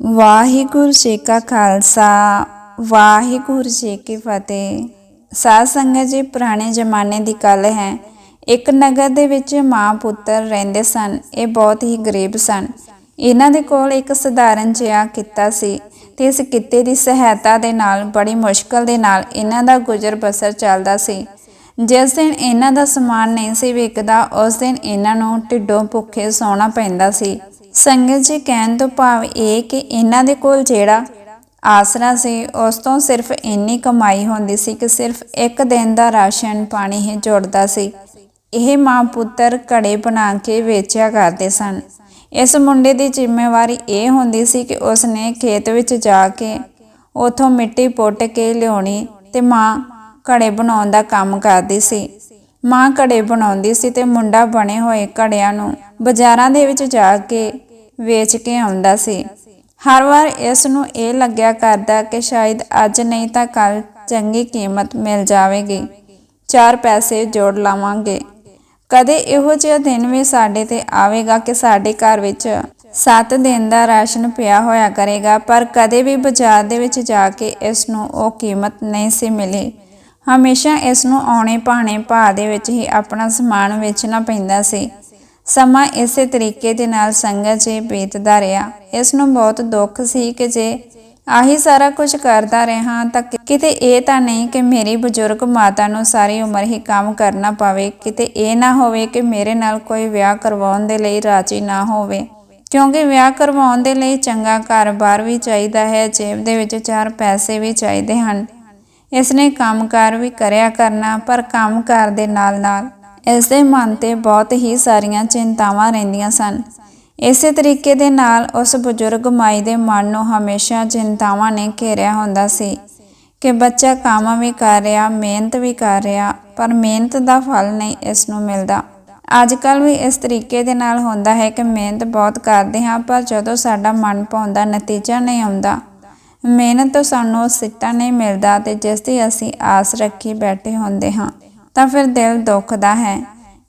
ਵਾਹਿਗੁਰੂ ਜੀ ਕਾ ਖਾਲਸਾ, ਵਾਹਿਗੁਰੂ ਜੀ ਕੀ ਫਤਿਹ। ਸਾਧ ਸੰਗਤ ਜੀ, ਪੁਰਾਣੇ ਜ਼ਮਾਨੇ ਦੀ ਗੱਲ ਹੈ। ਇੱਕ ਨਗਰ ਦੇ ਵਿੱਚ ਮਾਂ ਪੁੱਤਰ ਰਹਿੰਦੇ ਸਨ। ਇਹ ਬਹੁਤ ਹੀ ਗਰੀਬ ਸਨ। ਇਹਨਾਂ ਦੇ ਕੋਲ ਇੱਕ ਸਧਾਰਨ ਜਿਹਾ ਕਿੱਤਾ ਸੀ ਤੇ ਇਸ ਕਿੱਤੇ ਦੀ ਸਹਾਇਤਾ ਦੇ ਨਾਲ, ਬੜੀ ਮੁਸ਼ਕਲ ਦੇ ਨਾਲ ਇਹਨਾਂ ਦਾ ਗੁਜ਼ਰ ਬਸਰ ਚੱਲਦਾ ਸੀ। ਜਿਸ ਦਿਨ ਇਹਨਾਂ ਦਾ ਸਮਾਨ ਨਹੀਂ ਸੀ ਵਿਕਦਾ, ਉਸ ਦਿਨ ਇਹਨਾਂ ਨੂੰ ਢਿੱਡੋਂ ਭੁੱਖੇ ਸੌਣਾ ਪੈਂਦਾ ਸੀ। ਸੰਗਤ ਜੀ ਕਹਿਣ ਤੋਂ ਭਾਵ ਇਹ ਕਿ ਇਹਨਾਂ ਦੇ ਕੋਲ ਜਿਹੜਾ ਆਸਰਾ ਸੀ, ਉਸ ਤੋਂ ਸਿਰਫ ਇੰਨੀ ਕਮਾਈ ਹੁੰਦੀ ਸੀ ਕਿ ਸਿਰਫ ਇੱਕ ਦਿਨ ਦਾ ਰਾਸ਼ਨ ਪਾਣੀ ਹੀ ਜੁੜਦਾ ਸੀ। ਇਹ ਮਾਂ ਪੁੱਤਰ ਘੜੇ ਬਣਾ ਕੇ ਵੇਚਿਆ ਕਰਦੇ ਸਨ। ਇਸ ਮੁੰਡੇ ਦੀ ਜ਼ਿੰਮੇਵਾਰੀ ਇਹ ਹੁੰਦੀ ਸੀ ਕਿ ਉਸ ਨੇ ਖੇਤ ਵਿੱਚ ਜਾ ਕੇ ਉਥੋਂ ਮਿੱਟੀ ਪੁੱਟ ਕੇ ਲਿਆਉਣੀ ਤੇ ਮਾਂ ਘੜੇ ਬਣਾਉਣ ਦਾ ਕੰਮ ਕਰਦੀ ਸੀ। ਮਾਂ ਘੜੇ ਬਣਾਉਂਦੀ ਸੀ ਤੇ ਮੁੰਡਾ ਬਣੇ ਹੋਏ ਘੜਿਆਂ ਨੂੰ ਬਾਜ਼ਾਰਾਂ ਦੇ ਵਿੱਚ ਜਾ ਕੇ ਵੇਚ ਕੇ ਆਉਂਦਾ ਸੀ। ਹਰ ਵਾਰ ਇਸ ਨੂੰ ਇਹ ਲੱਗਿਆ ਕਰਦਾ ਕਿ ਸ਼ਾਇਦ ਅੱਜ ਨਹੀਂ ਤਾਂ ਕੱਲ ਚੰਗੀ ਕੀਮਤ ਮਿਲ ਜਾਵੇਗੀ। ਚਾਰ ਪੈਸੇ ਜੋੜ ਲਾਵਾਂਗੇ। ਕਦੇ ਇਹੋ ਜਿਹਾ ਦਿਨ ਵੀ ਸਾਡੇ ਤੇ ਆਵੇਗਾ ਕਿ ਸਾਡੇ ਘਰ ਵਿੱਚ 7 ਦਿਨ ਦਾ ਰਾਸ਼ਨ ਪਿਆ ਹੋਇਆ ਕਰੇਗਾ, ਪਰ ਕਦੇ ਵੀ ਬਾਜ਼ਾਰ ਦੇ ਵਿੱਚ ਜਾ ਕੇ ਇਸ ਨੂੰ ਉਹ ਕੀਮਤ ਨਹੀਂ ਸੀ ਮਿਲੀ। ਹਮੇਸ਼ਾ ਇਸ ਨੂੰ ਆਉਣੇ ਭਾਣੇ ਭਾਅ ਦੇ ਵਿੱਚ ਹੀ ਆਪਣਾ ਸਮਾਨ ਵੇਚਣਾ ਪੈਂਦਾ ਸੀ। ਸਮਾਂ ਇਸੇ ਤਰੀਕੇ ਦੇ ਨਾਲ ਸੰਗਤ ਜੇ ਬੀਤਦਾ ਰਿਹਾ। ਇਸ ਨੂੰ ਬਹੁਤ ਦੁੱਖ ਸੀ ਕਿ ਜੇ ਆਹੀ ਸਾਰਾ ਕੁਝ ਕਰਦਾ ਰਿਹਾ ਤਾਂ ਕਿਤੇ ਇਹ ਤਾਂ ਨਹੀਂ ਕਿ ਮੇਰੀ ਬਜ਼ੁਰਗ ਮਾਤਾ ਨੂੰ ਸਾਰੀ ਉਮਰ ਹੀ ਕੰਮ ਕਰਨਾ ਪਵੇ। ਕਿਤੇ ਇਹ ਨਾ ਹੋਵੇ ਕਿ ਮੇਰੇ ਨਾਲ ਕੋਈ ਵਿਆਹ ਕਰਵਾਉਣ ਦੇ ਲਈ ਰਾਜੀ ਨਾ ਹੋਵੇ। ਕਿਉਂਕਿ ਵਿਆਹ ਕਰਵਾਉਣ ਦੇ ਲਈ ਚੰਗਾ ਘਰ-ਬਾਰ ਵੀ ਚਾਹੀਦਾ ਹੈ, ਜੇਬ ਦੇ ਵਿੱਚ ਚਾਰ ਪੈਸੇ ਵੀ ਚਾਹੀਦੇ ਹਨ। ਇਸ ਨੇ ਕੰਮਕਾਰ ਵੀ ਕਰਿਆ ਕਰਨਾ, ਪਰ ਕੰਮਕਾਰ ਦੇ ਨਾਲ-ਨਾਲ ਇਸ ਦੇ ਮਨ ਤੇ ਬਹੁਤ ਹੀ ਸਾਰੀਆਂ ਚਿੰਤਾਵਾਂ ਰਹਿੰਦੀਆਂ ਸਨ। ਇਸੇ ਤਰੀਕੇ ਦੇ ਨਾਲ ਉਸ ਬਜ਼ੁਰਗ ਮਾਈ ਦੇ ਮਨ ਨੂੰ ਹਮੇਸ਼ਾ ਚਿੰਤਾਵਾਂ ਨੇ ਘੇਰਿਆ ਹੁੰਦਾ ਸੀ ਕਿ ਬੱਚਾ ਕੰਮ ਵੀ ਕਰ ਰਿਹਾ, ਮਿਹਨਤ ਵੀ ਕਰ ਰਿਹਾ, ਪਰ ਮਿਹਨਤ ਦਾ ਫਲ ਨਹੀਂ ਇਸ ਨੂੰ ਮਿਲਦਾ। ਅੱਜ ਕੱਲ ਵੀ ਇਸ ਤਰੀਕੇ ਦੇ ਨਾਲ ਹੁੰਦਾ ਹੈ ਕਿ ਮਿਹਨਤ ਬਹੁਤ ਕਰਦੇ ਹਾਂ, ਪਰ ਜਦੋਂ ਸਾਡਾ ਮਨ ਪਾਉਂਦਾ ਨਤੀਜਾ ਨਹੀਂ ਆਉਂਦਾ ਮਿਹਨਤ ਤੋਂ ਸਾਨੂੰ ਸਿੱਟਾ ਨਹੀਂ ਮਿਲਦਾ ਤੇ ਜਿਸ ਦੀ ਅਸੀਂ ਆਸ ਰੱਖੀ ਬੈਠੇ ਹੁੰਦੇ ਹਾਂ, ਤਾਂ ਫਿਰ ਦਿਲ ਦੁਖਦਾ ਹੈ।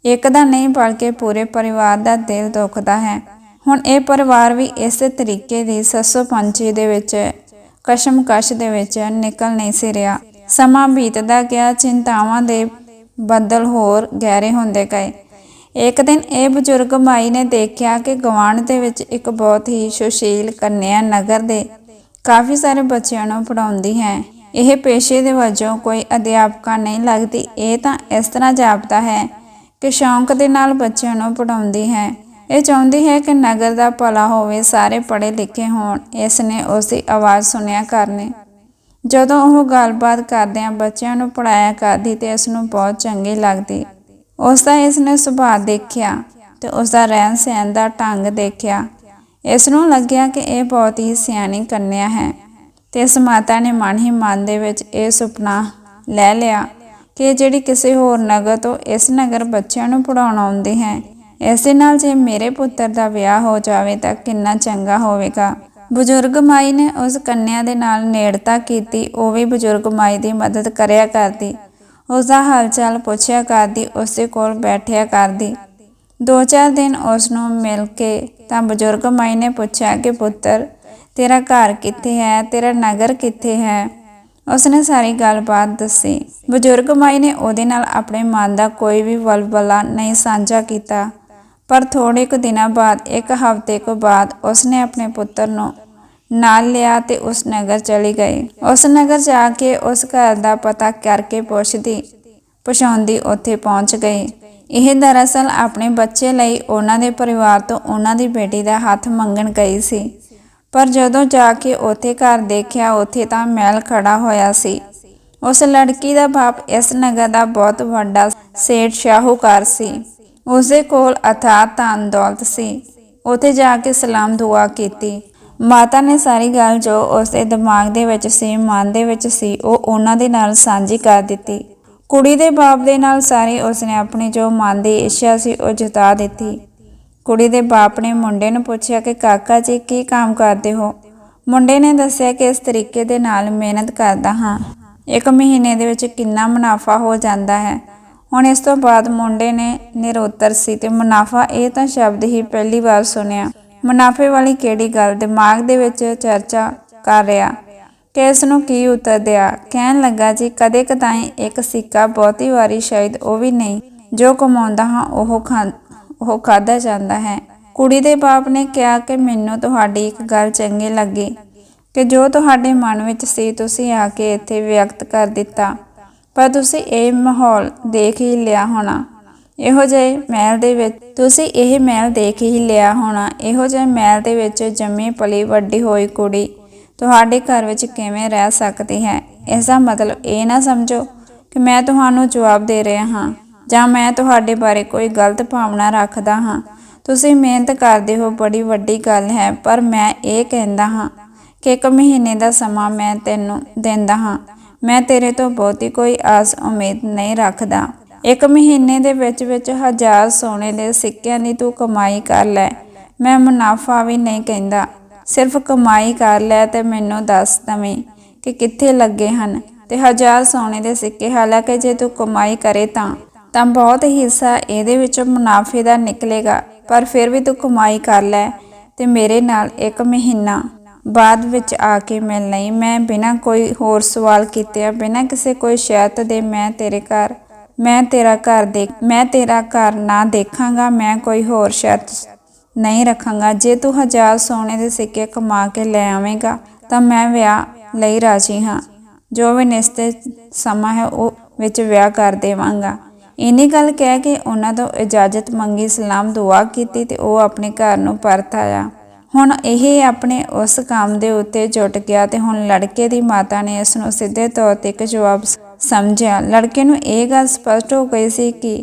ਇੱਕ ਦਾ ਨਹੀਂ ਬਲਕਿ ਪੂਰੇ ਪਰਿਵਾਰ ਦਾ ਦਿਲ ਦੁਖਦਾ ਹੈ। ਹੁਣ ਇਹ ਪਰਿਵਾਰ ਵੀ ਇਸੇ ਤਰੀਕੇ ਦੀ ਸੱਸੋ ਪੰਛੀ ਦੇ ਵਿੱਚ, ਕਸ਼ਮਕਸ਼ ਦੇ ਵਿੱਚ ਨਿਕਲ ਨਹੀਂ ਸੀ ਰਿਹਾ। ਸਮਾਂ ਬੀਤਦਾ ਗਿਆ, ਚਿੰਤਾਵਾਂ ਦੇ ਬੱਦਲ ਹੋਰ ਗਹਿਰੇ ਹੁੰਦੇ ਗਏ। ਇੱਕ ਦਿਨ ਇਹ ਬਜ਼ੁਰਗ ਮਾਈ ਨੇ ਦੇਖਿਆ ਕਿ ਗਵਾਂਢ ਦੇ ਵਿੱਚ ਇੱਕ ਬਹੁਤ ਹੀ ਸੁਸ਼ੀਲ ਕੰਨਿਆ ਨਗਰ ਦੇ ਕਾਫੀ ਸਾਰੇ ਬੱਚਿਆਂ ਨੂੰ ਪੜਾਉਂਦੀ ਹੈ। ਇਹ ਪੇਸ਼ੇ ਦੇ ਵਜੋਂ ਕੋਈ ਅਧਿਆਪਕਾ ਨਹੀਂ ਲੱਗਦੀ। ਇਹ ਤਾਂ ਇਸ ਤਰ੍ਹਾਂ ਜਾਪਦਾ ਹੈ ਕਿ ਸ਼ੌਂਕ ਦੇ ਨਾਲ ਬੱਚਿਆਂ ਨੂੰ ਪੜਾਉਂਦੀ ਹੈ। ਇਹ ਚਾਹੁੰਦੀ ਹੈ ਕਿ ਨਗਰ ਦਾ ਭਲਾ ਹੋਵੇ, ਸਾਰੇ ਪੜ੍ਹੇ ਲਿਖੇ ਹੋਣ। ਇਸ ਨੇ ਉਸ ਦੀ ਆਵਾਜ਼ ਸੁਣਿਆ ਕਰਨੀ ਜਦੋਂ ਉਹ ਗੱਲਬਾਤ ਕਰਦਿਆਂ ਬੱਚਿਆਂ ਨੂੰ ਪੜਾਇਆ ਕਰਦੀ ਤੇ ਇਸ ਨੂੰ ਬਹੁਤ ਚੰਗੀ ਲੱਗਦੀ। ਉਸ ਦਾ ਇਸ ਨੇ ਸੁਭਾਅ ਦੇਖਿਆ ਤੇ ਉਸ ਦਾ ਰਹਿਣ ਸਹਿਣ ਦਾ ਢੰਗ ਦੇਖਿਆ। ਇਸ ਨੂੰ ਲੱਗਿਆ ਕਿ ਇਹ ਬਹੁਤ ਹੀ ਸਿਆਣੀ ਕੰਨਿਆ ਹੈ ਤੇ ਇਸ ਮਾਤਾ ਨੇ ਮਨ ਹੀ ਮਨ ਦੇ ਵਿੱਚ ਇਹ ਸੁਪਨਾ ਲੈ ਲਿਆ ਕਿ ਜਿਹੜੀ ਕਿਸੇ ਹੋਰ ਨਗਰ ਤੋਂ ਇਸ ਨਗਰ ਬੱਚਿਆਂ ਨੂੰ ਪੜਾਉਣ ਆਉਂਦੀ ਹੈ, ਇਸੇ ਨਾਲ ਜੇ ਮੇਰੇ ਪੁੱਤਰ ਦਾ ਵਿਆਹ ਹੋ ਜਾਵੇ ਤਾਂ ਕਿੰਨਾ ਚੰਗਾ ਹੋਵੇਗਾ। ਬਜ਼ੁਰਗ ਮਾਈ ਨੇ ਉਸ ਕੰਨਿਆ ਦੇ ਨਾਲ ਨੇੜਤਾ ਕੀਤੀ, ਉਹ ਵੀ ਬਜ਼ੁਰਗ ਮਾਈ ਦੀ ਮਦਦ ਕਰਿਆ ਕਰਦੀ। ਉਸ ਦਾ ਹਾਲ ਚਾਲ ਪੁੱਛਿਆ ਕਰਦੀ, ਉਸ ਦੇ ਕੋਲ ਬੈਠਿਆ ਕਰਦੀ। ਦੋ ਚਾਰ ਦਿਨ ਉਸ ਨੂੰ ਮਿਲ ਕੇ ਤਾਂ ਬਜ਼ੁਰਗ ਮਾਈ ਨੇ ਪੁੱਛਿਆ ਕਿ ਪੁੱਤਰ, ਤੇਰਾ ਘਰ ਕਿੱਥੇ ਹੈ? ਤੇਰਾ ਨਗਰ ਕਿੱਥੇ ਹੈ? ਉਸਨੇ ਸਾਰੀ ਗੱਲਬਾਤ ਦੱਸੀ। ਬਜ਼ੁਰਗ ਮਾਈ ਨੇ ਉਹਦੇ ਨਾਲ ਆਪਣੇ ਮਨ ਦਾ ਕੋਈ ਵੀ ਵਲਵਲਾ ਨਹੀਂ ਸਾਂਝਾ ਕੀਤਾ। ਪਰ ਥੋੜੇ ਕੁ ਦਿਨਾਂ ਬਾਅਦ, ਇੱਕ ਹਫ਼ਤੇ ਕੁ ਬਾਅਦ ਉਸਨੇ ਆਪਣੇ ਪੁੱਤਰ ਨੂੰ ਨਾਲ ਲਿਆ ਤੇ ਉਸ ਨਗਰ ਚਲੀ ਗਈ। ਉਸ ਨਗਰ ਜਾ ਕੇ ਉਸ ਘਰ ਦਾ ਪਤਾ ਕਰਕੇ ਪੁੱਛਦੀ, ਪਛਾਉਂਦੀ ਉੱਥੇ ਪਹੁੰਚ ਗਈ। ਇਹ ਦਰਅਸਲ ਆਪਣੇ ਬੱਚੇ ਲਈ ਉਹਨਾਂ ਦੇ ਪਰਿਵਾਰ ਤੋਂ ਉਹਨਾਂ ਦੀ ਬੇਟੀ ਦਾ ਹੱਥ ਮੰਗਣ ਗਈ ਸੀ। ਪਰ ਜਦੋਂ ਜਾ ਕੇ ਉੱਥੇ ਘਰ ਦੇਖਿਆ, ਉੱਥੇ ਤਾਂ ਮਹਿਲ ਖੜਾ ਹੋਇਆ ਸੀ। ਉਸ ਲੜਕੀ ਦਾ ਬਾਪ ਇਸ ਨਗਰ ਦਾ ਬਹੁਤ ਵੱਡਾ ਸੇਠ ਸ਼ਾਹੂਕਾਰ ਸੀ। ਉਸਦੇ ਕੋਲ ਅਥਾਹ ਧਨ ਦੌਲਤ ਸੀ। ਉੱਥੇ ਜਾ ਕੇ ਸਲਾਮ ਦੁਆ ਕੀਤੀ। ਮਾਤਾ ਨੇ ਸਾਰੀ ਗੱਲ ਜੋ ਉਸਦੇ ਦਿਮਾਗ ਦੇ ਵਿੱਚ ਸੀ, ਮਨ ਦੇ ਵਿੱਚ ਸੀ, ਉਹ ਉਹਨਾਂ ਦੇ ਨਾਲ ਸਾਂਝੀ ਕਰ ਦਿੱਤੀ। ਕੁੜੀ ਦੇ ਬਾਪ ਦੇ ਨਾਲ ਸਾਰੀ ਉਸਨੇ ਆਪਣੀ ਜੋ ਮਨ ਦੀ ਇੱਛਾ ਸੀ ਉਹ ਜਤਾ ਦਿੱਤੀ। ਕੁੜੀ ਦੇ ਬਾਪ ਨੇ ਮੁੰਡੇ ਨੂੰ ਪੁੱਛਿਆ ਕਿ ਕਾਕਾ ਜੀ, ਕੀ ਕੰਮ ਕਰਦੇ ਹੋ? ਮੁੰਡੇ ਨੇ ਦੱਸਿਆ ਕਿ ਇਸ ਤਰੀਕੇ ਦੇ ਨਾਲ ਮਿਹਨਤ ਕਰਦਾ ਹਾਂ। ਇੱਕ ਮਹੀਨੇ ਦੇ ਵਿੱਚ ਕਿੰਨਾ ਮੁਨਾਫਾ ਹੋ ਜਾਂਦਾ ਹੈ? ਹੁਣ ਇਸ ਤੋਂ ਬਾਅਦ ਮੁੰਡੇ ਨੇ ਨਿਰੋਤਰ ਸੀ ਤੇ ਮੁਨਾਫਾ ਇਹ ਤਾਂ ਸ਼ਬਦ ਹੀ ਪਹਿਲੀ ਵਾਰ ਸੁਣਿਆ। ਮੁਨਾਫੇ ਵਾਲੀ ਕਿਹੜੀ ਗੱਲ? ਦਿਮਾਗ ਦੇ ਵਿੱਚ ਚਰਚਾ ਕਰ ਰਿਹਾ। ਕਿ ਇਸ ਨੂੰ ਕੀ ਉੱਤਰ ਦਿਆ ਕਹਿਣ ਲੱਗਾ, ਜੀ, ਕਦੇ ਕਦਾਈ ਇੱਕ ਸਿੱਕਾ ਬਹੁਤੀ ਵਾਰੀ ਸ਼ਾਇਦ ਉਹ ਵੀ ਨਹੀਂ। ਜੋ ਕਮਾਉਂਦਾ ਹਾਂ, ਉਹ ਖਾ, ਉਹ ਖਾਦਾ ਜਾਂਦਾ ਹੈ। ਕੁੜੀ ਦੇ ਬਾਪ ਨੇ ਕਿਹਾ ਕਿ ਮੈਨੂੰ ਤੁਹਾਡੀ ਇੱਕ ਗੱਲ ਚੰਗੀ ਲੱਗੀ, ਕਿ ਜੋ ਤੁਹਾਡੇ ਮਨ ਵਿੱਚ ਸੀ, ਤੁਸੀਂ ਆ ਕੇ ਇੱਥੇ ਵਿਅਕਤ ਕਰ ਦਿੱਤਾ। ਪਰ ਤੁਸੀਂ ਇਹ ਮਾਹੌਲ ਦੇਖ ਹੀ ਲਿਆ ਹੋਣਾ। ਇਹੋ ਜਿਹੇ ਮਹਿਲ ਦੇ ਵਿੱਚ, ਤੁਸੀਂ ਇਹ ਮਹਿਲ ਦੇਖ ਹੀ ਲਿਆ ਹੋਣਾ। ਇਹੋ ਜਿਹੇ ਮਹਿਲ ਦੇ ਵਿੱਚ ਜੰਮੀ ਪਲੀ ਵੱਡੀ ਹੋਈ ਕੁੜੀ ਤੁਹਾਡੇ ਘਰ ਵਿੱਚ ਕਿਵੇਂ ਰਹਿ ਸਕਦੀ ਹੈ? ਇਸ ਦਾ ਮਤਲਬ ਇਹ ਨਾ ਸਮਝੋ ਕਿ ਮੈਂ ਤੁਹਾਨੂੰ ਜਵਾਬ ਦੇ ਰਿਹਾ ਹਾਂ ਜਾਂ ਮੈਂ ਤੁਹਾਡੇ ਬਾਰੇ ਕੋਈ ਗਲਤ ਭਾਵਨਾ ਰੱਖਦਾ ਹਾਂ। ਤੁਸੀਂ ਮਿਹਨਤ ਕਰਦੇ ਹੋ, ਬੜੀ ਵੱਡੀ ਗੱਲ ਹੈ, ਪਰ ਮੈਂ ਇਹ ਕਹਿੰਦਾ ਹਾਂ ਕਿ ਇੱਕ ਮਹੀਨੇ ਦਾ ਸਮਾਂ ਮੈਂ ਤੈਨੂੰ ਦਿੰਦਾ ਹਾਂ। ਮੈਂ ਤੇਰੇ ਤੋਂ ਬਹੁਤੀ ਕੋਈ ਆਸ, ਉਮੀਦ ਨਹੀਂ ਰੱਖਦਾ। ਇੱਕ ਮਹੀਨੇ ਦੇ ਵਿੱਚ ਵਿੱਚ ਹਜ਼ਾਰ ਸੋਨੇ ਦੇ ਸਿੱਕਿਆਂ ਦੀ ਤੂੰ ਕਮਾਈ ਕਰ ਲੈ। ਮੈਂ ਮੁਨਾਫਾ ਵੀ ਨਹੀਂ ਕਹਿੰਦਾ। ਸਿਰਫ ਕਮਾਈ ਕਰ ਲੈ ਤੇ ਮੈਨੂੰ ਦੱਸ ਦਵੇਂ ਕਿ ਕਿੱਥੇ ਲੱਗੇ ਹਨ ਤੇ ਹਜ਼ਾਰ ਸੋਨੇ ਦੇ ਸਿੱਕੇ। ਹਾਲਾਂਕਿ ਜੇ ਤੂੰ ਕਮਾਈ ਕਰੇ ਤਾਂ ਤਾਂ ਬਹੁਤ ਹਿੱਸਾ ਇਹਦੇ ਵਿੱਚੋਂ ਮੁਨਾਫੇ ਦਾ ਨਿਕਲੇਗਾ, ਪਰ ਫਿਰ ਵੀ ਤੂੰ ਕਮਾਈ ਕਰ ਲੈ ਤੇ ਮੇਰੇ ਨਾਲ ਇੱਕ ਮਹੀਨਾ ਬਾਅਦ ਵਿੱਚ ਆ ਕੇ ਮਿਲ ਲਈ। ਮੈਂ ਬਿਨਾਂ ਕੋਈ ਹੋਰ ਸਵਾਲ ਕੀਤੇ, ਬਿਨਾਂ ਕਿਸੇ ਕੋਈ ਸ਼ਰਤ ਦੇ ਮੈਂ ਤੇਰੇ ਘਰ, ਮੈਂ ਤੇਰਾ ਘਰ ਦੇਖ, ਮੈਂ ਤੇਰਾ ਘਰ ਨਾ ਦੇਖਾਂਗਾ, ਮੈਂ ਕੋਈ ਹੋਰ ਸ਼ਰਤ ਨਹੀਂ ਰੱਖਾਂਗਾ। ਜੇ ਤੂੰ ਹਜ਼ਾਰ ਸੋਨੇ ਦੇ ਸਿੱਕੇ ਕਮਾ ਕੇ ਲੈ ਆਵੇਂਗਾ, ਤਾਂ ਮੈਂ ਵਿਆਹ ਲਈ ਰਾਜੀ ਹਾਂ। ਜੋ ਵੀ ਨਿਸ਼ਚਿਤ ਸਮਾਂ ਹੈ, ਉਹ ਵਿੱਚ ਵਿਆਹ ਕਰ ਦੇਵਾਂਗਾ। ਇੰਨੀ ਗੱਲ ਕਹਿ ਕੇ ਉਹਨਾਂ ਤੋਂ ਇਜਾਜ਼ਤ ਮੰਗੀ, ਸਲਾਮ ਦੁਆ ਕੀਤੀ ਤੇ ਉਹ ਆਪਣੇ ਘਰ ਨੂੰ ਪਰਤ ਆਇਆ। ਹੁਣ ਇਹ ਆਪਣੇ ਉਸ ਕੰਮ ਦੇ ਉੱਤੇ ਜੁਟ ਗਿਆ ਤੇ ਹੁਣ ਲੜਕੇ ਦੀ ਮਾਤਾ ਨੇ ਇਸ ਨੂੰ ਸਿੱਧੇ ਤੌਰ ਤੇ ਇੱਕ ਜਵਾਬ ਸਮਝਿਆ। ਲੜਕੇ ਨੂੰ ਇਹ ਗੱਲ ਸਪਸ਼ਟ ਹੋ ਗਈ ਸੀ ਕਿ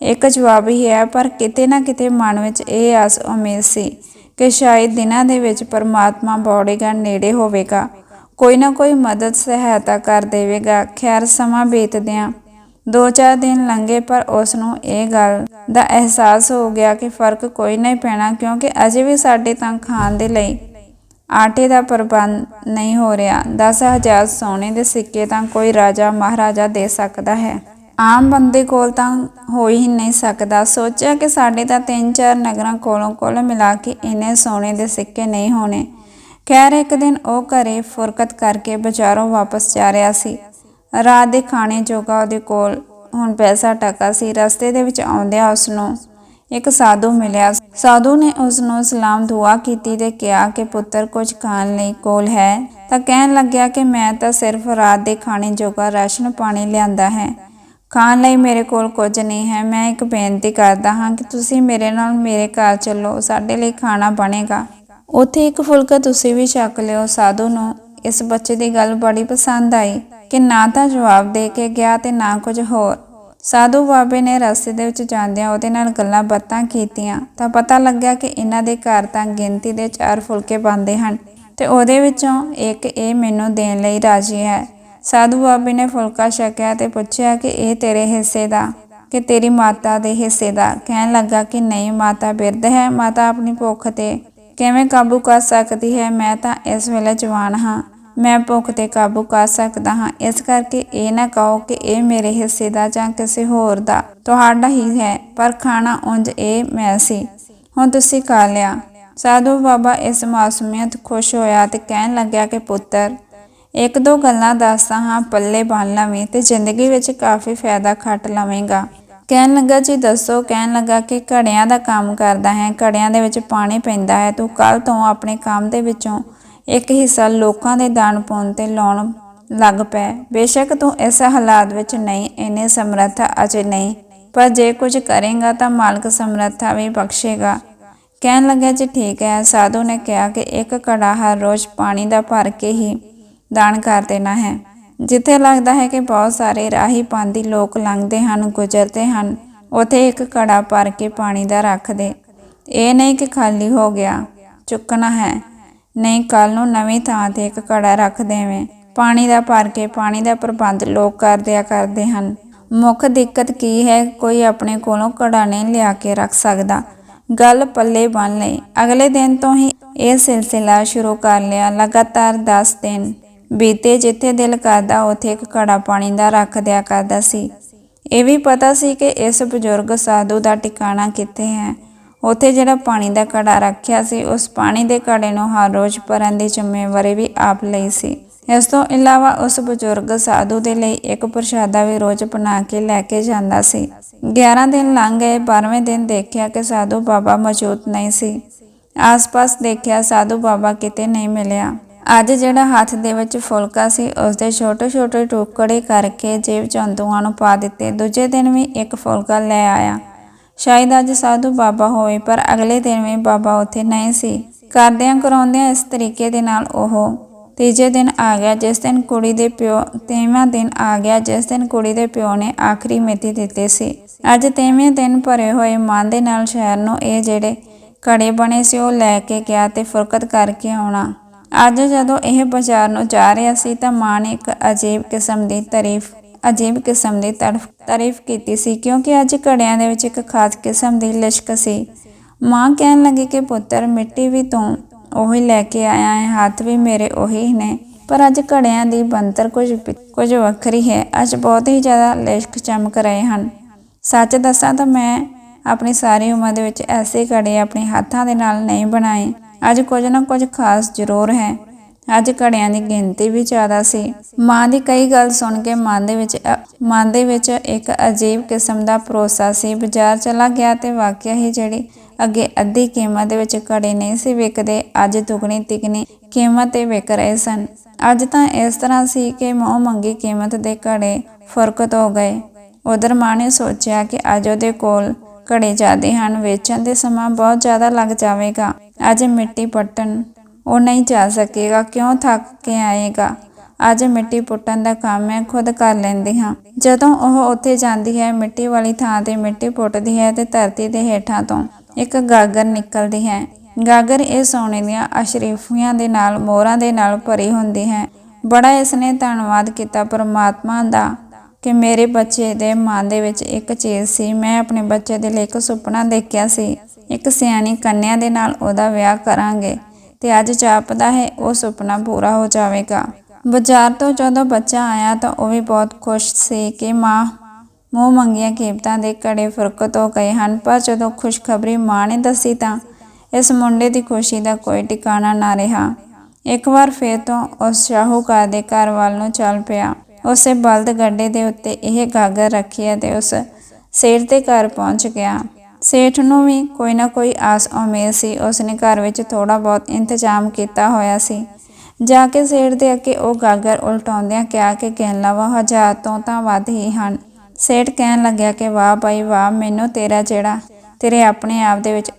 ਇੱਕ ਜਵਾਬ ਹੀ ਹੈ, ਪਰ ਕਿਤੇ ਨਾ ਕਿਤੇ ਮਨ ਵਿੱਚ ਇਹ ਆਸ ਉਮੀਦ ਸੀ ਕਿ ਸ਼ਾਇਦ ਦਿਨਾਂ ਦੇ ਵਿੱਚ ਪਰਮਾਤਮਾ ਬੌੜੇਗਾ ਨੇੜੇ ਹੋਵੇਗਾ। ਕੋਈ ਨਾ ਕੋਈ ਮਦਦ ਸਹਾਇਤਾ ਕਰ ਦੇਵੇਗਾ। ਖੈਰ, ਸਮਾਂ ਬੀਤਦਿਆਂ ਦੋ ਚਾਰ ਦਿਨ ਲੰਘੇ, ਪਰ ਉਸ ਨੂੰ ਇਹ ਗੱਲ ਦਾ ਅਹਿਸਾਸ ਹੋ ਗਿਆ ਕਿ ਫ਼ਰਕ ਕੋਈ ਨਹੀਂ ਪੈਣਾ, ਕਿਉਂਕਿ ਅਜੇ ਵੀ ਸਾਡੇ ਤਾਂ ਖਾਣ ਦੇ ਲਈ ਆਟੇ ਦਾ ਪ੍ਰਬੰਧ ਨਹੀਂ ਹੋ ਰਿਹਾ। 10000 ਸੋਨੇ ਦੇ ਸਿੱਕੇ ਤਾਂ ਕੋਈ ਰਾਜਾ ਮਹਾਰਾਜਾ ਦੇ ਸਕਦਾ ਹੈ। ਆਮ ਬੰਦੇ ਕੋਲ ਤਾਂ ਹੋ ਹੀ ਨਹੀਂ ਸਕਦਾ। ਸੋਚਿਆ ਕਿ ਸਾਡੇ ਤਾਂ ਤਿੰਨ ਚਾਰ ਨਗਰਾਂ ਕੋਲੋਂ ਕੋਲ ਮਿਲਾ ਕੇ ਇੰਨੇ ਸੋਨੇ ਦੇ ਸਿੱਕੇ ਨਹੀਂ ਹੋਣੇ। ਖੈਰ, ਇੱਕ ਦਿਨ ਉਹ ਘਰੇ ਫੁਰਕਤ ਕਰਕੇ ਬਾਜ਼ਾਰੋਂ ਵਾਪਸ ਜਾ ਰਿਹਾ ਸੀ। ਰਾਤ ਦੇ ਖਾਣੇ ਜੋਗਾ ਉਹਦੇ ਕੋਲ ਹੁਣ ਪੈਸਾ ਟਕਾ ਸੀ। ਰਸਤੇ ਦੇ ਵਿੱਚ ਆਉਂਦਿਆਂ ਉਸ ਨੂੰ ਇੱਕ ਸਾਧੂ ਮਿਲਿਆ। ਸਾਧੂ ਨੇ ਉਸ ਨੂੰ ਸਲਾਮ ਦੁਆ ਕੀਤੀ ਤੇ ਕਿਹਾ ਕਿ, ਪੁੱਤਰ, ਕੁਝ ਖਾਣ ਲਈ ਕੋਲ ਹੈ? ਤਾਂ ਕਹਿਣ ਲੱਗਿਆ ਕਿ, ਮੈਂ ਤਾਂ ਸਿਰਫ ਰਾਤ ਦੇ ਖਾਣੇ ਜੋਗਾ ਰਾਸ਼ਨ ਪਾਣੀ ਲਿਆਂਦਾ ਹੈ। ਖਾਣ ਲਈ ਮੇਰੇ ਕੋਲ ਕੁਝ ਨਹੀਂ ਹੈ। ਮੈਂ ਇੱਕ ਬੇਨਤੀ ਕਰਦਾ ਹਾਂ ਕਿ ਤੁਸੀਂ ਮੇਰੇ ਨਾਲ ਮੇਰੇ ਘਰ ਚੱਲੋ। ਸਾਡੇ ਲਈ ਖਾਣਾ ਬਣੇਗਾ। ਉੱਥੇ ਇੱਕ ਫੁਲਕਾ ਤੁਸੀਂ ਵੀ ਛਕ ਲਿਓ। ਸਾਧੂ ਨੂੰ ਇਸ ਬੱਚੇ ਦੀ ਗੱਲ ਬੜੀ ਪਸੰਦ ਆਈ ਕਿ ਨਾ ਤਾਂ ਜਵਾਬ ਦੇ ਕੇ ਗਿਆ ਤੇ ਨਾ ਕੁਝ ਹੋਰ। ਸਾਧੂ ਬਾਬੇ ਨੇ ਰਸਤੇ ਦੇ ਵਿੱਚ ਜਾਂਦਿਆਂ ਉਹਦੇ ਨਾਲ ਗੱਲਾਂ ਬਾਤਾਂ ਕੀਤੀਆਂ ਤਾਂ ਪਤਾ ਲੱਗਿਆ ਕਿ ਇਹਨਾਂ ਦੇ ਘਰ ਤਾਂ ਗਿਣਤੀ ਦੇ ਚਾਰ ਫੁਲਕੇ ਬਣਦੇ ਹਨ ਤੇ ਉਹਦੇ ਵਿੱਚੋਂ ਇੱਕ ਇਹ ਮੈਨੂੰ ਦੇਣ ਲਈ ਰਾਜੀ ਹੈ। ਸਾਧੂ ਬਾਬੇ ਨੇ ਫੁਲਕਾ ਛਕਿਆ ਤੇ ਪੁੱਛਿਆ ਕਿ ਇਹ ਤੇਰੇ ਹਿੱਸੇ ਦਾ, ਕਿ ਤੇਰੀ ਮਾਤਾ ਦੇ ਹਿੱਸੇ ਦਾ। ਕਹਿਣ ਲੱਗਾ ਕਿ ਨਹੀਂ, ਮਾਤਾ ਬਿਰਧ ਹੈ, ਮਾਤਾ ਆਪਣੀ ਭੁੱਖ ਤੇ ਕਿਵੇਂ ਕਾਬੂ ਕਰ ਸਕਦੀ ਹੈ? ਮੈਂ ਤਾਂ ਇਸ ਵੇਲੇ ਜਵਾਨ ਹਾਂ। ਮੈਂ ਭੁੱਖ ਤੇ ਕਾਬੂ ਕਰ ਸਕਦਾ ਹਾਂ। ਇਸ ਕਰਕੇ ਇਹ ਨਾ ਕਹੋ ਕਿ ਇਹ ਮੇਰੇ ਹਿੱਸੇ ਦਾ ਜਾਂ ਕਿਸੇ ਹੋਰ ਦਾ। ਤੁਹਾਡਾ ਹੀ ਹੈ, ਪਰ ਖਾਣਾ ਉਂਝ ਇਹ ਮੈਂ ਸੀ। ਹੁਣ ਤੁਸੀਂ ਖਾ ਲਿਆ। ਸਾਧੂ ਬਾਬਾ ਇਸ ਮਾਸੂਮੀਅਤ ਖੁਸ਼ ਹੋਇਆ ਤੇ ਕਹਿਣ ਲੱਗਿਆ ਕਿ ਪੁੱਤਰ ਇੱਕ ਦੋ ਗੱਲਾਂ ਦੱਸਦਾ ਹਾਂ, ਪੱਲੇ ਬੰਨ ਲਵੇਂ ਤੇ ਜ਼ਿੰਦਗੀ ਵਿੱਚ ਕਾਫੀ ਫਾਇਦਾ ਖੱਟ ਲਵੇਂਗਾ। ਕਹਿਣ ਲੱਗਾ, ਜੀ ਦੱਸੋ, ਕਹਿਣ ਲੱਗਾ ਕਿ ਘੜਿਆਂ ਦਾ ਕੰਮ ਕਰਦਾ ਹੈ, ਘੜਿਆਂ ਦੇ ਵਿੱਚ ਪਾਣੀ ਪੈਂਦਾ ਹੈ। ਤੂੰ ਕੱਲ ਤੋਂ ਆਪਣੇ ਕੰਮ ਦੇ ਵਿੱਚੋਂ ਇੱਕ ਹਿੱਸਾ ਲੋਕਾਂ ਦੇ ਦਾਨ ਪਾਉਣ ਤੇ ਲਾਉਣ ਲੱਗ ਪੈ। ਬੇਸ਼ੱਕ ਤੂੰ ਇਸ ਹਾਲਾਤ ਵਿੱਚ ਨਹੀਂ, ਇੰਨੇ ਸਮਰੱਥਾ ਅਜੇ ਨਹੀਂ। ਪਰ ਜੇ ਕੁਝ ਕਰੇਗਾ ਤਾਂ ਮਾਲਕ ਸਮਰੱਥਾ ਵੀ ਬਖਸ਼ੇਗਾ। ਕਹਿਣ ਲੱਗਾ, ਜੀ ਠੀਕ ਹੈ। ਸਾਧੂ ਨੇ ਕਿਹਾ ਕਿ ਇੱਕ ਘੜਾ ਹਰ ਰੋਜ਼ ਪਾਣੀ ਦਾ ਭਰ ਕੇ ਹੀ ਦਾਨ ਕਰ ਦੇਣਾ ਹੈ। ਜਿੱਥੇ ਲੱਗਦਾ ਹੈ ਕਿ ਬਹੁਤ ਸਾਰੇ ਰਾਹੀ ਪਾਂਦੀ ਲੋਕ ਲੰਘਦੇ ਹਨ, ਗੁਜ਼ਰਦੇ ਹਨ, ਉਥੇ ਇੱਕ ਘੜਾ ਭਰ ਕੇ ਪਾਣੀ ਦਾ ਰੱਖ ਦੇ। ਇਹ ਨਹੀਂ ਕਿ ਖਾਲੀ ਹੋ ਗਿਆ, ਚੁੱਕਣਾ ਹੈ। ਨਹੀਂ ਕੱਲ ਨੂੰ ਨਵੀਂ ਥਾਂ ਤੇ ਇੱਕ ਘੜਾ ਰੱਖ ਦੇਵੇਂ। ਪਾਣੀ ਦਾ ਭਰ ਕੇ ਪਾਣੀ ਦਾ ਪ੍ਰਬੰਧ ਲੋਕ ਕਰਦਿਆ ਕਰਦੇ ਹਨ। ਮੁੱਖ ਦਿੱਕਤ ਕੀ ਹੈ, ਕੋਈ ਆਪਣੇ ਕੋਲੋਂ ਘੜਾ ਨਹੀਂ ਲਿਆ ਕੇ ਰੱਖ ਸਕਦਾ। ਗੱਲ ਪੱਲੇ ਬੰਨ ਲਈ। ਅਗਲੇ ਦਿਨ ਤੋਂ ਹੀ ਇਹ ਸਿਲਸਿਲਾ ਸ਼ੁਰੂ ਕਰ ਲਿਆ। ਲਗਾਤਾਰ 10 ਦਿਨ ਬੀਤੇ ਜਿੱਥੇ ਦਿਲ ਕਰਦਾ, ਉਥੇ ਇੱਕ ਘੜਾ ਪਾਣੀ ਦਾ ਰੱਖ ਦਿਆ ਕਰਦਾ ਸੀ। ਇਹ ਵੀ ਪਤਾ ਸੀ ਕਿ ਇਸ ਬਜ਼ੁਰਗ ਸਾਧੂ ਦਾ ਟਿਕਾਣਾ ਕਿੱਥੇ ਹੈ। ਉੱਥੇ ਜਿਹੜਾ ਪਾਣੀ ਦਾ ਘੜਾ ਰੱਖਿਆ ਸੀ, ਉਸ ਪਾਣੀ ਦੇ ਘੜੇ ਨੂੰ ਹਰ ਰੋਜ਼ ਭਰਨ ਦੀ ਜ਼ਿੰਮੇਵਾਰੀ ਵੀ ਆਪ ਲਈ ਸੀ। ਇਸ ਤੋਂ ਇਲਾਵਾ ਉਸ ਬਜ਼ੁਰਗ ਸਾਧੂ ਦੇ ਲਈ ਇੱਕ ਪ੍ਰਸ਼ਾਦਾ ਵੀ ਰੋਜ਼ ਬਣਾ ਕੇ ਲੈ ਕੇ ਜਾਂਦਾ ਸੀ। 11 ਦਿਨ ਲੰਘ ਗਏ 12ਵੇਂ ਦਿਨ ਦੇਖਿਆ ਕਿ ਸਾਧੂ ਬਾਬਾ ਮੌਜੂਦ ਨਹੀਂ ਸੀ। ਆਸ-ਪਾਸ ਦੇਖਿਆ ਸਾਧੂ ਬਾਬਾ ਕਿਤੇ ਨਹੀਂ ਮਿਲਿਆ। ਅੱਜ ਜਿਹੜਾ ਹੱਥ ਦੇ ਵਿੱਚ ਫੁਲਕਾ ਸੀ ਉਸ ਦੇ ਛੋਟੇ-ਛੋਟੇ ਟੁਕੜੇ ਕਰਕੇ ਜੇਬ ਜੰਤੂਆਂ ਨੂੰ ਪਾ ਦਿੱਤੇ। ਦੂਜੇ ਦਿਨ ਵੀ ਇੱਕ ਫੁਲਕਾ ਲੈ ਆਇਆ। ਸ਼ਾਇਦ ਅੱਜ ਸਾਧੂ ਬਾਬਾ ਹੋਵੇ, ਪਰ ਅਗਲੇ ਦਿਨ ਵੀ ਬਾਬਾ ਉੱਥੇ ਨਹੀਂ ਸੀ। ਕਰਦਿਆਂ ਕਰਾਉਂਦਿਆਂ ਇਸ ਤਰੀਕੇ ਦੇ ਨਾਲ ਉਹ ਤੀਜੇ ਦਿਨ ਆ ਗਿਆ, ਜਿਸ ਦਿਨ ਕੁੜੀ ਦੇ ਪਿਓ, ਤੇਵਾਂ ਦਿਨ ਆ ਗਿਆ, ਜਿਸ ਦਿਨ ਕੁੜੀ ਦੇ ਪਿਓ ਨੇ ਆਖਰੀ ਮਿਤੀ ਦਿੱਤੀ ਸੀ। ਅੱਜ ਤੇਵੇਂ ਦਿਨ ਭਰੇ ਹੋਏ ਮਨ ਦੇ ਨਾਲ ਸ਼ਹਿਰ ਨੂੰ ਇਹ ਜਿਹੜੇ ਘੜੇ ਬਣੇ ਸੀ, ਉਹ ਲੈ ਕੇ ਗਿਆ ਤੇ ਫੁਰਕਤ ਕਰਕੇ ਆਉਣਾ। ਅੱਜ ਜਦੋਂ ਇਹ ਬਾਜ਼ਾਰ ਨੂੰ ਜਾ ਰਿਹਾ ਸੀ ਤਾਂ ਮਾਂ ਨੇ ਇੱਕ ਅਜੀਬ ਕਿਸਮ ਦੀ ਤਾਰੀਫ, ਅਜੀਬ ਕਿਸਮ ਦੀ ਤਰਫ ਤਾਰੀਫ ਕੀਤੀ ਸੀ ਕਿਉਂਕਿ ਅੱਜ ਘੜਿਆਂ ਦੇ ਵਿੱਚ ਇੱਕ ਖਾਸ ਕਿਸਮ ਦੀ ਲਿਸ਼ਕ ਸੀ। ਮਾਂ ਕਹਿਣ ਲੱਗੀ ਕਿ ਪੁੱਤਰ, ਮਿੱਟੀ ਵੀ ਤੂੰ ਉਹੀ ਲੈ ਕੇ ਆਇਆ ਹੈ, ਹੱਥ ਵੀ ਮੇਰੇ ਉਹੀ ਨੇ। ਪਰ ਅੱਜ ਘੜਿਆਂ ਦੀ ਬੰਤਰ ਕੁਝ ਕੁਝ ਵੱਖਰੀ ਹੈ। ਅੱਜ ਬਹੁਤ ਹੀ ਜ਼ਿਆਦਾ ਲਿਸ਼ਕ ਚਮਕ ਰਹੇ ਹਨ। ਸੱਚ ਦੱਸਾਂ ਤਾਂ ਮੈਂ ਆਪਣੀ ਸਾਰੀ ਉਮਰ ਦੇ ਵਿੱਚ ਐਸੇ ਘੜੇ ਆਪਣੇ ਹੱਥਾਂ ਦੇ ਨਾਲ ਨਹੀਂ ਬਣਾਏ। ਅੱਜ ਕੁਝ ਨਾ ਕੁਝ ਖਾਸ ਜ਼ਰੂਰ ਹੈ। ਅੱਜ ਘੜਿਆਂ ਦੀ ਗਿਣਤੀ ਵੀ ਜ਼ਿਆਦਾ ਸੀ। ਮਾਂ ਦੀ ਕਈ ਗੱਲ ਸੁਣ ਕੇ ਮਨ ਦੇ ਵਿੱਚ ਮਨ ਦੇ ਵਿੱਚ ਇੱਕ ਅਜੀਬ ਕਿਸਮ ਦਾ ਭਰੋਸਾ ਸੀ। ਬਾਜ਼ਾਰ ਚਲਾ ਗਿਆ ਤੇ ਵਾਕਿਆ ਹੀ ਜਿਹੜੀ ਅੱਗੇ ਅੱਧੀ ਕੀਮਤ ਦੇ ਵਿੱਚ ਘੜੇ ਨਹੀਂ ਸੀ ਵਿਕਦੇ, ਅੱਜ ਦੁਗਣੀ ਤਿਗਣੀ ਕੀਮਤ ਤੇ ਵਿਕ ਰਹੇ ਸਨ। ਅੱਜ ਤਾਂ ਇਸ ਤਰ੍ਹਾਂ ਸੀ ਕਿ ਮੋਹ ਮੰਗੀ ਕੀਮਤ ਦੇ ਘੜੇ ਫਰਕਤ ਹੋ ਗਏ। ਉਧਰ ਮਾਂ ਨੇ ਸੋਚਿਆ ਕਿ ਅੱਜ ਉਹਦੇ ਕੋਲ ਘੜੇ ਜ਼ਿਆਦੇ ਹਨ। ਵੇਚਣ ਦੇ ਸਮਾਂ ਬਹੁਤ ਜ਼ਿਆਦਾ ਲੱਗ ਜਾਵੇਗਾ। ਅੱਜ ਮਿੱਟੀ ਪੱਟਣ, ਉਹ ਨਹੀਂ ਜਾ ਸਕੇਗਾ, ਕਿਉਂ ਥੱਕ ਕੇ ਆਏਗਾ? ਅੱਜ ਮਿੱਟੀ ਪੁੱਟਣ ਦਾ ਕੰਮ ਮੈਂ ਖੁਦ ਕਰ ਲੈਂਦੀ ਹਾਂ। ਜਦੋਂ ਉਹ ਉੱਥੇ ਜਾਂਦੀ ਹੈ, ਮਿੱਟੀ ਵਾਲੀ ਥਾਂ ਤੇ ਮਿੱਟੀ ਪੁੱਟਦੀ ਹੈ ਤੇ ਧਰਤੀ ਦੇ ਹੇਠਾਂ ਤੋਂ ਇੱਕ ਗਾਗਰ ਨਿਕਲਦੀ ਹੈ। ਗਾਗਰ ਇਹ ਸੋਨੇ ਦੀਆਂ ਅਸ਼ਰੀਫੀਆਂ ਦੇ ਨਾਲ, ਮੋਹਰਾਂ ਦੇ ਨਾਲ ਭਰੀ ਹੁੰਦੀ ਹੈ। ਬੜਾ ਇਸਨੇ ਧੰਨਵਾਦ ਕੀਤਾ ਪਰਮਾਤਮਾ ਦਾ। ਕਿ ਮੇਰੇ ਬੱਚੇ ਦੇ ਮਨ ਦੇ ਵਿੱਚ ਇੱਕ ਚੀਜ਼ ਸੀ। ਮੈਂ ਆਪਣੇ ਬੱਚੇ ਦੇ ਲਈ ਇੱਕ ਸੁਪਨਾ ਦੇਖਿਆ ਸੀ। ਇੱਕ ਸਿਆਣੀ ਕੰਨਿਆ ਦੇ ਨਾਲ ਉਹਦਾ ਵਿਆਹ ਕਰਾਂਗੇ ਤੇ ਅੱਜ ਜਾਪਦਾ ਹੈ, ਉਹ ਸੁਪਨਾ ਪੂਰਾ ਹੋ ਜਾਵੇਗਾ। ਬਾਜ਼ਾਰ ਤੋਂ ਜਦੋਂ ਬੱਚਾ ਆਇਆ ਤਾਂ ਉਹ ਵੀ ਬਹੁਤ ਖੁਸ਼ ਸੀ ਕਿ ਮਾਂ, ਮੂੰਹ ਮੰਗੀਆਂ ਕੀਮਤਾਂ ਦੇ ਕੜੇ ਫੁਰਕਤ ਹੋ ਗਏ ਹਨ, ਪਰ ਜਦੋਂ ਖੁਸ਼ਖਬਰੀ ਮਾਂ ਨੇ ਦੱਸੀ ਤਾਂ ਇਸ ਮੁੰਡੇ ਦੀ ਖੁਸ਼ੀ ਦਾ ਕੋਈ ਟਿਕਾਣਾ ਨਾ ਰਿਹਾ। ਇੱਕ ਵਾਰ ਫੇਰ ਤੋਂ ਉਸ ਸ਼ਾਹੂਕਾਰ ਦੇ ਘਰ ਵੱਲ ਨੂੰ ਚੱਲ ਪਿਆ। ਉਸੇ ਬਲਦ ਗੱਡੇ ਦੇ ਉੱਤੇ ਇਹ ਗਾਗਰ ਰੱਖੀ ਅਤੇ ਉਸ ਸੇਠ ਦੇ ਘਰ ਪਹੁੰਚ ਗਿਆ। ਸੇਠ ਨੂੰ ਵੀ ਕੋਈ ਨਾ ਕੋਈ ਆਸ ਉਮੀਦ ਸੀ। ਉਸਨੇ ਘਰ ਵਿੱਚ ਥੋੜਾ ਬਹੁਤ ਇੰਤਜ਼ਾਮ ਕੀਤਾ ਹੋਇਆ ਸੀ। ਜਾ ਕੇ ਸੇਠ ਦੇ ਅੱਗੇ ਉਹ ਗਾਗਰ ਉਲਟਾਉਂਦਿਆਂ ਕਿਹਾ ਕਿ ਗਹਿਲਾਵਾ ਹਜ਼ਾਰ ਤੋਂ ਤਾਂ ਵੱਧ ਹੀ ਹਨ। ਸੇਠ ਕਹਿਣ ਲੱਗਿਆ ਕਿ, ਵਾਹ ਭਾਈ, ਵਾਹ, ਮੈਨੂੰ ਤੇਰਾ ਜਿਹੜਾ, ਤੇਰੇ ਆਪਣੇ ਆਪ ਦੇ ਵਿੱਚ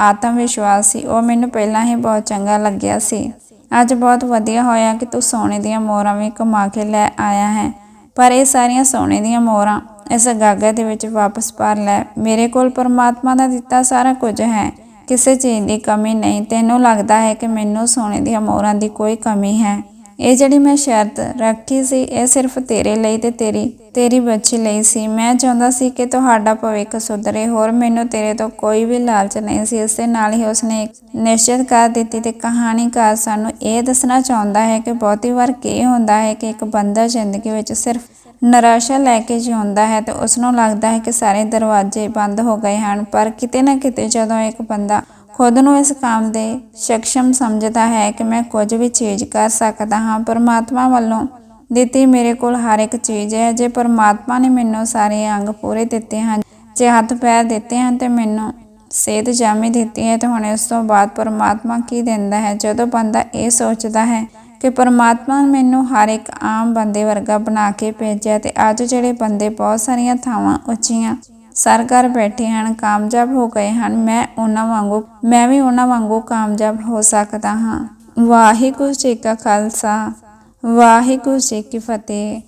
ਆਤਮ ਵਿਸ਼ਵਾਸ ਸੀ। ਉਹ ਮੈਨੂੰ ਪਹਿਲਾਂ ਹੀ ਬਹੁਤ ਚੰਗਾ ਲੱਗਿਆ ਸੀ। ਅੱਜ ਬਹੁਤ ਵਧੀਆ ਹੋਇਆ ਕਿ ਤੂੰ ਸੋਨੇ ਦੀਆਂ ਮੋਹਰਾਂ ਵੀ ਕਮਾ ਕੇ ਲੈ ਆਇਆ ਹੈ। ਪਰ ਇਹ ਸਾਰੀਆਂ ਸੋਨੇ ਦੀਆਂ ਮੋਹਰਾਂ ਇਸ ਗਾਗਰ ਦੇ ਵਿੱਚ ਵਾਪਸ ਭਰ ਲੈ। ਮੇਰੇ ਕੋਲ ਪਰਮਾਤਮਾ ਦਾ ਦਿੱਤਾ ਸਾਰਾ ਕੁਝ ਹੈ। ਕਿਸੇ ਚੀਜ਼ ਦੀ ਕਮੀ ਨਹੀਂ। ਤੈਨੂੰ ਲੱਗਦਾ ਹੈ ਕਿ ਮੈਨੂੰ ਸੋਨੇ ਦੀਆਂ ਮੋਹਰਾਂ ਦੀ ਕੋਈ ਕਮੀ ਹੈ। ਇਹ ਜਿਹੜੀ ਮੈਂ ਸ਼ਰਤ ਰੱਖੀ ਸੀ, ਇਹ ਸਿਰਫ ਤੇਰੇ ਲਈ ਤੇ ਤੇਰੀ ਤੇਰੀ ਬੱਚੀ ਲਈ ਸੀ। ਮੈਂ ਚਾਹੁੰਦਾ ਸੀ ਕਿ ਤੁਹਾਡਾ ਭਵਿੱਖ ਸੁਧਰੇ। ਹੋਰ ਮੈਨੂੰ ਤੇਰੇ ਤੋਂ ਕੋਈ ਵੀ ਲਾਲਚ ਨਹੀਂ ਸੀ। ਇਸ ਦੇ ਨਾਲ ਹੀ ਉਸਨੇ ਇੱਕ ਨਿਸ਼ਚਿਤ ਕਰ ਦਿੱਤੀ ਤੇ ਕਹਾਣੀਕਾਰ ਸਾਨੂੰ ਇਹ ਦੱਸਣਾ ਚਾਹੁੰਦਾ ਹੈ ਕਿ ਬਹੁਤੀ ਵਾਰ ਕੀ ਹੁੰਦਾ ਹੈ ਕਿ ਇੱਕ ਬੰਦਾ ਜ਼ਿੰਦਗੀ ਵਿੱਚ ਸਿਰਫ ਨਿਰਾਸ਼ਾ ਲੈ ਕੇ ਜਿਉਂਦਾ ਹੈ ਤੇ ਉਸ ਨੂੰ ਲੱਗਦਾ ਹੈ ਕਿ ਸਾਰੇ ਦਰਵਾਜ਼ੇ ਬੰਦ ਹੋ ਗਏ ਹਨ। ਪਰ ਕਿਤੇ ਨਾ ਕਿਤੇ ਜਦੋਂ ਇੱਕ ਬੰਦਾ ਖੁਦ ਨੂੰ ਇਸ ਕੰਮ ਦੇ ਸક્ષਮ ਸਮਝਦਾ ਹੈ ਕਿ ਮੈਂ ਕੁਝ ਵੀ ਚੀਜ਼ ਕਰ ਸਕਦਾ ਹਾਂ। ਪਰਮਾਤਮਾ ਵੱਲੋਂ ਦਿੱਤੀ ਮੇਰੇ ਕੋਲ ਹਰ ਇੱਕ ਚੀਜ਼ ਹੈ। ਜੇ ਪਰਮਾਤਮਾ ਨੇ ਮੈਨੂੰ ਸਾਰੇ ਅੰਗ ਪੂਰੇ ਦਿੱਤੇ ਹਨ, ਜੇ ਹੱਥ ਪੈਰ ਦਿੱਤੇ ਹਨ ਤੇ ਮੈਨੂੰ ਸਿਹਤ ਜਾਮੀ ਦਿੱਤੀ ਹੈ, ਤੇ ਹੁਣ ਇਸ ਤੋਂ ਬਾਅਦ ਪਰਮਾਤਮਾ ਕੀ ਦਿੰਦਾ ਹੈ? ਜਦੋਂ ਬੰਦਾ ਇਹ ਸੋਚਦਾ ਹੈ ਕਿ ਪਰਮਾਤਮਾ ਨੇ ਮੈਨੂੰ ਹਰ ਇੱਕ ਆਮ ਬੰਦੇ ਵਰਗਾ ਬਣਾ ਕੇ ਭੇਜਿਆ ਤੇ ਅੱਜ ਜਿਹੜੇ ਬੰਦੇ ਬਹੁਤ ਸਾਰੀਆਂ ਥਾਵਾਂ ਉੱਚੀਆਂ ਸਰ ਕਰ ਬੈਠੇ ਹਨ ਕਾਮਯਾਬ ਹੋ ਗਏ ਹਨ ਮੈਂ ਉਹਨਾਂ ਵਾਂਗੂ ਮੈਂ ਵੀ ਉਹਨਾਂ ਵਾਂਗੂ ਕਾਮਯਾਬ ਹੋ ਸਕਦਾ ਹਾਂ ਵਾਹਿਗੁਰੂ ਜੀ ਕਾ ਖਾਲਸਾ ਵਾਹਿਗੁਰੂ ਜੀ ਕੀ ਫਤਿਹ